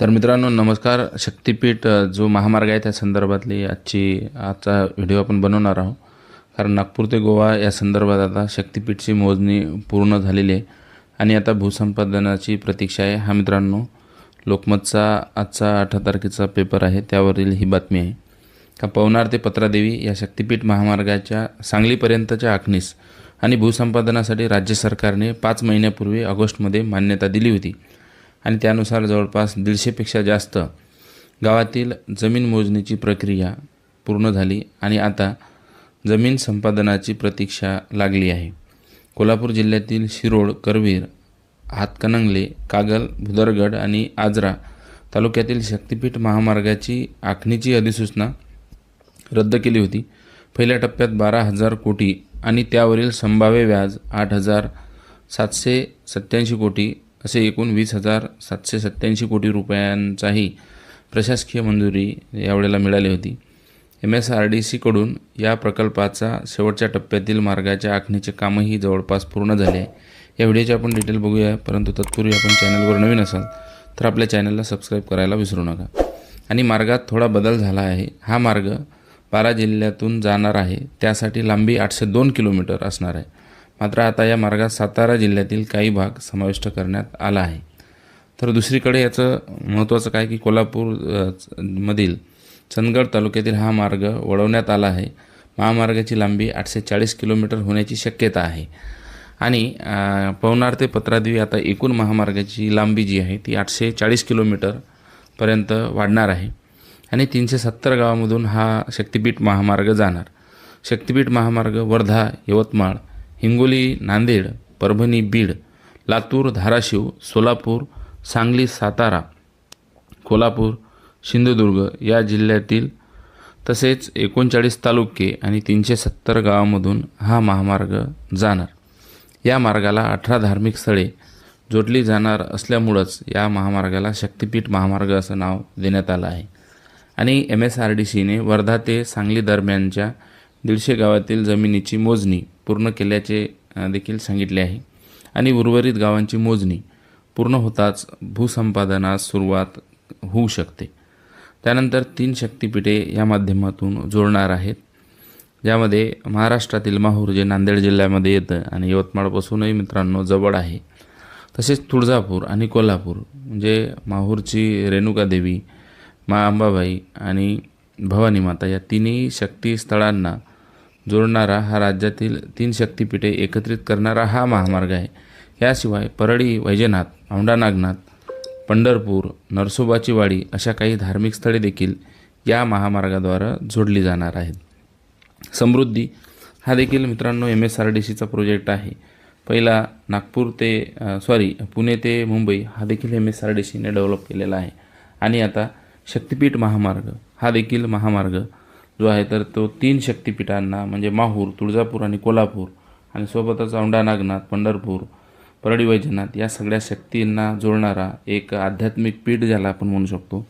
तर मित्रांनो नमस्कार. शक्तिपीठ जो महामार्ग आहे त्या संदर्भातली आजची आजचा व्हिडिओ आपण बनवणार आहोत. कारण नागपूर ते गोवा या संदर्भात आता शक्तिपीठची मोजणी पूर्ण झालेली आहे. आणि आता भूसंपादनाची प्रतीक्षा आहे. हा मित्रांनो लोकमतचा आजचा अठरा तारखेचा पेपर आहे. त्यावरील ही बातमी आहे. का पवनार ते पत्रादेवी या शक्तिपीठ महामार्गाच्या सांगलीपर्यंतच्या आखणीस आणि भूसंपादनासाठी राज्य सरकारने पाच महिन्यापूर्वी ऑगस्टमध्ये मान्यता दिली होती. आणि त्यानुसार जवळपास दीडशेपेक्षा जास्त गावातील जमीन मोजणीची प्रक्रिया पूर्ण झाली आणि आता जमीन संपादनाची प्रतीक्षा लागली आहे. कोल्हापूर जिल्ह्यातील शिरोळ करवीर हातकणंगले कागल भुदरगड आणि आजरा तालुक्यातील शक्तिपीठ महामार्गाची आखणीची अधिसूचना रद्द केली होती. पहिल्या टप्प्यात बारा हजार कोटी आणि त्यावरील संभाव्य व्याज आठ हजार सातशे सत्त्याऐंशी कोटी असे एकूण वीस हजार सातशे सत्त्याऐंशी कोटी रुपयांचाही प्रशासकीय मंजुरी यावेळेला मिळाली होती. एम एस आर डी सीकडून या प्रकल्पाचा शेवटच्या टप्प्यातील मार्गाच्या आखणीचे कामही जवळपास पूर्ण झाले. आहे या व्हिडिओची आपण डिटेल बघूया परंतु तत्पूर्वी आपण चॅनलवर नवीन असाल तर आपल्या चॅनलला सबस्क्राईब करायला विसरू नका. आणि मार्गात थोडा बदल झाला आहे. हा मार्ग बारा जिल्ह्यातून जाणार आहे. त्यासाठी लांबी आठशे दोन किलोमीटर असणार आहे. मात्र आता या मार्गात सातारा जिल्ह्यातील काही भाग समाविष्ट करण्यात आला आहे. तर दुसरीकडे याचं महत्त्वाचं काय की कोल्हापूर च- मधील चंदगड तालुक्यातील हा मार्ग वळवण्यात आला आहे. महामार्गाची लांबी आठशे चाळीस किलोमीटर होण्याची शक्यता आहे. आणि पवनार ते पत्रादेवी आता एकूण महामार्गाची लांबी जी आहे ती आठशे चाळीस किलोमीटरपर्यंत वाढणार आहे. आणि तीनशे सत्तर गावामधून हा शक्तिपीठ महामार्ग जाणार. शक्तिपीठ महामार्ग वर्धा यवतमाळ हिंगोली नांदेड परभणी बीड लातूर धाराशिव सोलापूर सांगली सातारा कोल्हापूर सिंधुदुर्ग या जिल्ह्यातील तसेच एकोणचाळीस तालुके आणि तीनशे सत्तर गावामधून हा महामार्ग जाणार. या मार्गाला अठरा धार्मिक स्थळे जोडली जाणार असल्यामुळंच या महामार्गाला शक्तिपीठ महामार्ग असं नाव देण्यात आलं आहे. आणि एम एस आर डी सीने वर्धा ते सांगली दरम्यानच्या दीडशे गावातील जमिनीची मोजणी पूर्ण केल्याचे देखील सांगितले आहे. आणि उर्वरित गावांची मोजणी पूर्ण होताच भूसंपादनास सुरुवात होऊ शकते. त्यानंतर तीन शक्तिपीठे या माध्यमातून जोडणार आहेत. ज्यामध्ये महाराष्ट्रातील माहूर जे नांदेड जिल्ह्यामध्ये येतं आणि यवतमाळपासूनही मित्रांनो जवळ आहे. तसेच तुळजापूर आणि कोल्हापूर म्हणजे माहूरची रेणुका देवी मा अंबाबाई आणि भवानी माता या तिन्ही शक्तीस्थळांना जोडणारा हा राज्यातील तीन शक्तिपीठे एकत्रित करणारा हा महामार्ग आहे. याशिवाय परळी वैजनाथ औंढा नागनाथ पंढरपूर नरसोबाची वाडी अशा काही धार्मिक स्थळे देखील या महामार्गाद्वारे जोडली जाणार आहेत. समृद्धी हा देखील मित्रांनो एम एस आर डी सीचा प्रोजेक्ट आहे. पहिला नागपूर ते सॉरी पुणे ते मुंबई हा देखील एम एस आर डी सीने डेव्हलप केलेला आहे. आणि आता शक्तिपीठ महामार्ग हा देखील महामार्ग जो आहे तर तो तीन शक्तिपीठांना म्हणजे माहूर तुळजापूर आणि कोल्हापूर आणि सोबतच औंढा नागनाथ पंढरपूर परळी वैजनाथ या सगळ्या शक्तींना जोडणारा एक आध्यात्मिक पीठ ज्याला आपण म्हणू शकतो.